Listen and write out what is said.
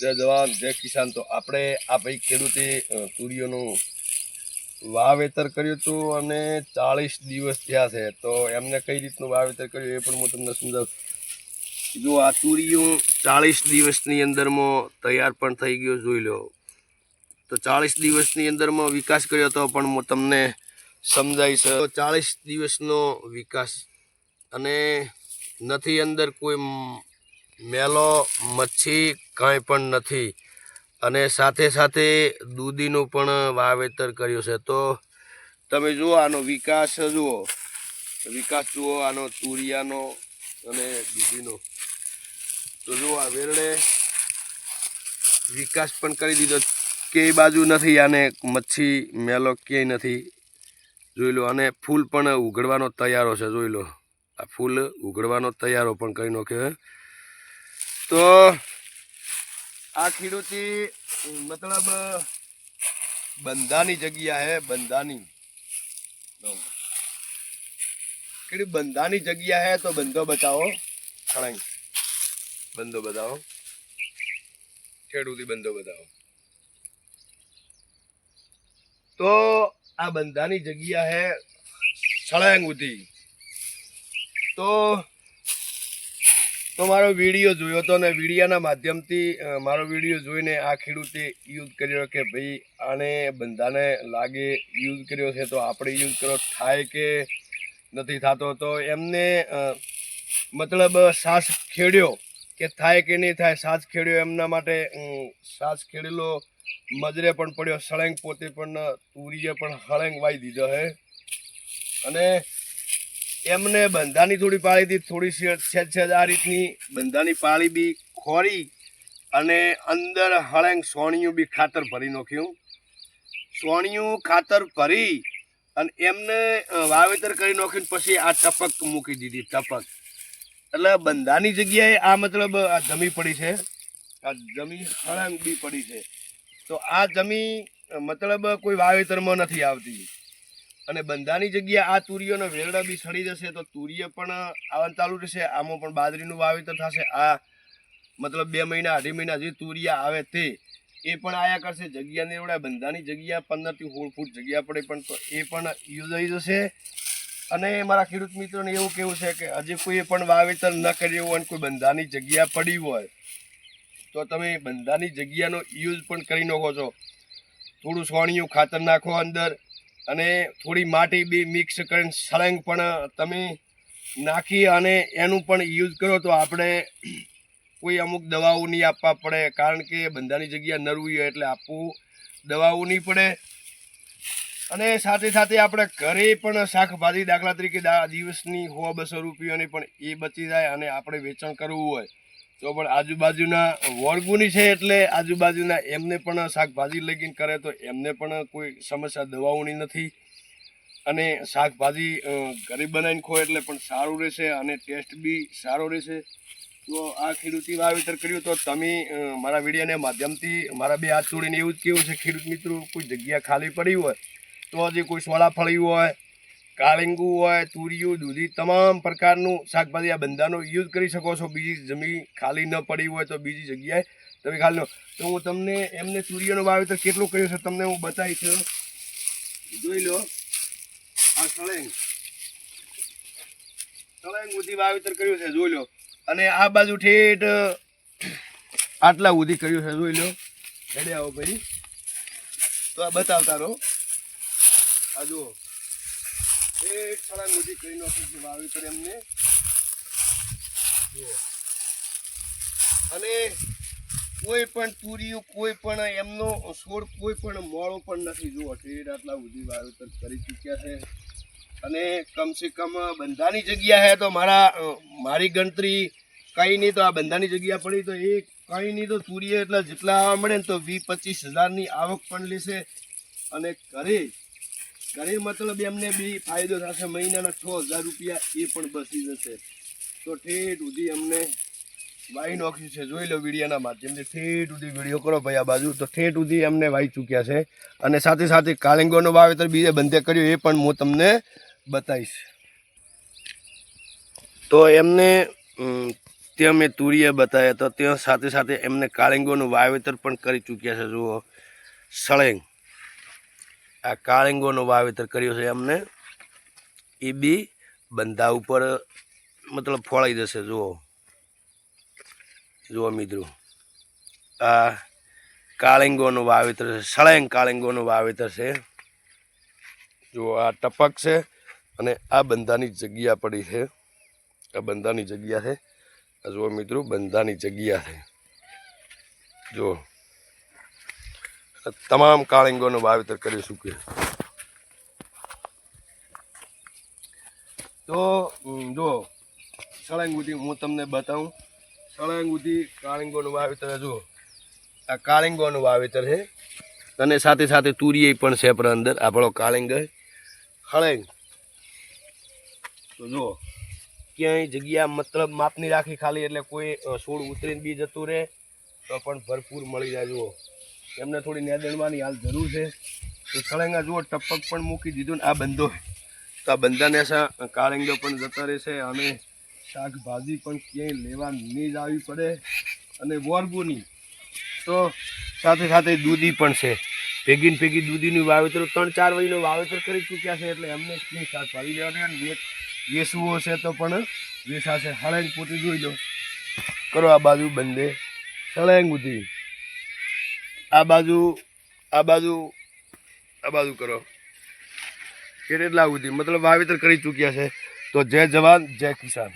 જય જવાન, જય કિસાન. તો આપણે આ ભાઈ ખેડૂતે તુરીઓનું વાવેતર કર્યું હતું અને ચાળીસ દિવસ થયા છે. તો એમને કઈ રીતનું વાવેતર કર્યું એ પણ હું તમને સમજાવું. જો આ તુરીઓ ચાળીસ દિવસની અંદરમાં તૈયાર પણ થઈ ગયો, જોઈ લો. તો ચાળીસ દિવસની અંદરમાં વિકાસ કર્યો હતો પણ હું તમને સમજાવીશ. તો ચાળીસ દિવસનો વિકાસ અને નથી અંદર કોઈ મેલો, મચ્છી કાંઈ પણ નથી. અને સાથે સાથે દૂધીનું પણ વાવેતર કર્યું છે. તો તમે જુઓ આનો વિકાસ જુઓ. વિકાસ જુઓ આનો તુરિયાનો અને દૂધીનો. તો જુઓ આ વેરડે વિકાસ પણ કરી દીધો. કે બાજુ નથી આને મચ્છી, મેલો ક્યાંય નથી. જોઈ લો, અને ફૂલ પણ ઉઘડવાનો તૈયારો છે. જોઈ લો, આ ફૂલ ઉઘડવાનો તૈયારો પણ કરી નાખ્યો તો આ ખેડૂતી મતલબ બંધાની જગ્યા હે, બંધાની. ખેડૂત બંધાની જગ્યા હે તો બંધો બતાવો, ખણાઈ. બંધો બતાવો. ખેડૂતી બંધો બતાવો. તો આ બંધાની જગ્યા હે સળંગ ઉધી. તો તો મારો વીડિયો જોયો હતો ને વિડીયાના માધ્યમથી મારો વીડિયો જોઈને આ ખેડૂતે યુઝ કર્યો કે ભાઈ આને બંધાને લાગે યુઝ કર્યો છે તો આપણે યુઝ કરો, થાય કે નથી થતો, તો એમને મતલબ શ્વાસ ખેડ્યો કે થાય કે નહીં થાય શ્વાસ ખેડ્યો એમના માટે સાસ ખેડેલો મજરે પણ પડ્યો, સળંગ પોતે પણ તુરીએ પણ હળંગ વાઈ દીધો હે. અને એમને બંધાની થોડી પાળી હતી, થોડી છેદ છેદ આ રીતની બંધાની પાળી બી ખોરી અને અંદર હળંગ સોણિયું બી ખાતર ભરી નાખ્યું. સોણિયું ખાતર ભરી અને એમને વાવેતર કરી નાખ્યું પછી આ ટપક મૂકી દીધી, ટપક. એટલે બંધાની જગ્યાએ આ મતલબ આ જમી પડી છે. આ જમી હળંગ બી પડી છે. તો આ જમી મતલબ કોઈ વાવેતરમાં નથી આવતી. અને બંધાની જગ્યાએ આ તુરીઓનો વેરડા બી સડી જશે તો તુરીએ પણ આવવાનું ચાલુ રહેશે. આમાં પણ બાજરીનું વાવેતર થશે. આ મતલબ બે મહિના, અઢી મહિના જે તુરિયા આવે તે, એ પણ આયા કરશે. જગ્યા એવડા બંધાની જગ્યા પંદરથી સોળ ફૂટ જગ્યા પડે પણ તો એ પણ યુઝ થઈ જશે. અને મારા ખેડૂત મિત્રોને એવું કેવું છે કે હજી કોઈ પણ વાવેતર ન કર્યું હોય અને કોઈ બંધાની જગ્યા પડી હોય, તો તમે બંધાની જગ્યાનો યુઝ પણ કરી નાખો છો. થોડું સોણિયું ખાતર નાખો અંદર અને થોડી માટી બી મિક્સ કરીને સળંગ પણ તમે નાખી અને એનું પણ યુઝ કરો તો આપણે કોઈ અમુક દવાઓ નહીં આપવા પડે. કારણ કે બંધાની જગ્યા નરવી હોય એટલે આપવું દવાઓ નહીં પડે. અને સાથે સાથે આપણે ઘરે પણ શાકભાજી દાખલા તરીકે દિવસની સો બસો રૂપિયાની પણ એ બચી જાય અને આપણે વેચાણ કરવું હોય. તો પણ આજુબાજુના વર્ગુની છે એટલે આજુબાજુના એમને પણ શાકભાજી લગીન કરે તો એમને પણ કોઈ સમસ્યા દવાઓની નથી. અને શાકભાજી ઘરે બનાવીને ખો એટલે પણ સારું રહેશે અને ટેસ્ટ બી સારો રહેશે. તો આ ખેડૂતી વાવેતર કર્યું તો તમે મારા વિડીયાને માધ્યમથી મારા બે હાથ જોડીને એવું જ કેવું છે, ખેડૂત મિત્રો, કોઈ જગ્યા ખાલી પડી હોય તો હજી કોઈ સોળા ફળી હોય કાળીંગુ હોય, તુરિયું, દૂધી, તમામ પ્રકારનું શાકભાજી આ બંધાનો યુઝ કરી શકો છો. બીજી જમીન ખાલી ન પડી હોય તો બીજી જગ્યાએ તમે ખાલી લો. તો હું તમને એમને તુરિયાનો વાવેતર કેટલું કર્યું છે તમને હું બતાવી છું જોઈ લો. આ સળંગ. સળંગ ઉધી વાવેતર કર્યું છે, જોઈ લો. અને આ બાજુ ઠેઠ આટલા ઉધી કર્યું છે, જોઈ લો. હેડે આવો ભાઈ. તો આ બતાવતા રહો. આ જુઓ. એક સળંગ મોટી કરી નાખ્યું છે વાવેતર એમને. અને કોઈ પણ તુરીઓ કોઈ પણ એમનો છોડ, કોઈ પણ મોળો પણ નથી. જો ઠેર આટલા સુધી વાવેતર કરી ચૂક્યા છે. અને કમસે કમ બંધાની જગ્યા હે તો મારા મારી ગણતરી કંઈ નહીં તો આ બંધાની જગ્યા પડી. તો એ કંઈ નહીં તો તુરીએ એટલે જેટલા આવવા મળે ને તો વીસ પચીસ હજારની આવક પણ લેશે. અને ઘરે ઘરે મતલબ એમને બી ફાયદો થશે, મહિનાના છ હજાર રૂપિયા એ પણ બચી જશે. તો ઠેઠ સુધી અમને વાઈ નાખ્યું છે. જોઈ લો વિડીયોના માધ્યમથી. ઠેઠ સુધી વીડિયો કરો ભાઈ આ બાજુ. તો ઠેઠ સુધી અમને વાઈ ચૂક્યા છે. અને સાથે સાથે કાળિંગોનો વાવેતર બીજે બંધે કર્યું એ પણ હું તમને બતાવીશ. તો એમને ત્યાં મેં તુરિયા બતાવ્યા તો ત્યાં સાથે સાથે એમને કાળિંગોનું વાવેતર પણ કરી ચૂક્યા છે. જુઓ. સળેંગ. આ કાળિંગોનો વાવેતર કર્યું છે એમને એ બી બંધા ઉપર, મતલબ ફોળાઈ જશે, જુઓ. જુઓ મિત્રો. આ કાળિંગોનું વાવેતર છે, સળેંગ કાળિંગોનું વાવેતર છે. જુઓ, આ ટપક છે અને આ બંધાની જગ્યા પડી છે. આ બંધાની જગ્યા છે. જુઓ મિત્રો, બંધાની જગ્યા છે. જુઓ. તમામ કાળિંગોનું વાવેતર કરી શકીએ તો જો સળંગુથી હું તમને બતાવું. સળંગુથી કાળિંગોનું વાવેતર જુઓ. આ કાળિંગોનું વાવેતર છે. અને સાથે સાથે તુરીએ પણ છે આપણા અંદર. આપણો કાળિંગ હળંગ. તો જુઓ, ક્યાંય જગ્યા મતલબ માપની રાખી ખાલી એટલે કોઈ છોડ ઉતરીને બી જતું રહે, તો પણ ભરપૂર મળી જાય, જુઓ. એમને થોડી નેદણવાની હાલ જરૂર છે. તો સળંગા જુઓ, ટપક પણ મૂકી દીધું ને આ બંધો તો આ બંધાને સા કાળિંગો પણ જતા રહેશે, અને શાકભાજી પણ ક્યાંય લેવા નહીં જ આવી પડે. અને વોરગુની તો સાથે સાથે દૂધી પણ છે. ભેગી ને ભેગી દૂધીનું વાવેતર ત્રણ ચાર વહીનું વાવેતર કરી ચૂક્યા છે, એટલે એમને ક્યાંય શાકભાજી લેવાની અને વેસવો છે તો પણ વેસાશે હળંગ પોતે જોઈ લો. કરો આ બાજુ બંધે. સળંગ ઉધી આ બાજુ આ બાજુ આ બાજુ કરો. કેટલા સુધી મતલબ વાવેતર કરી ચૂક્યા છે. તો જય જવાન, જય કિસાન.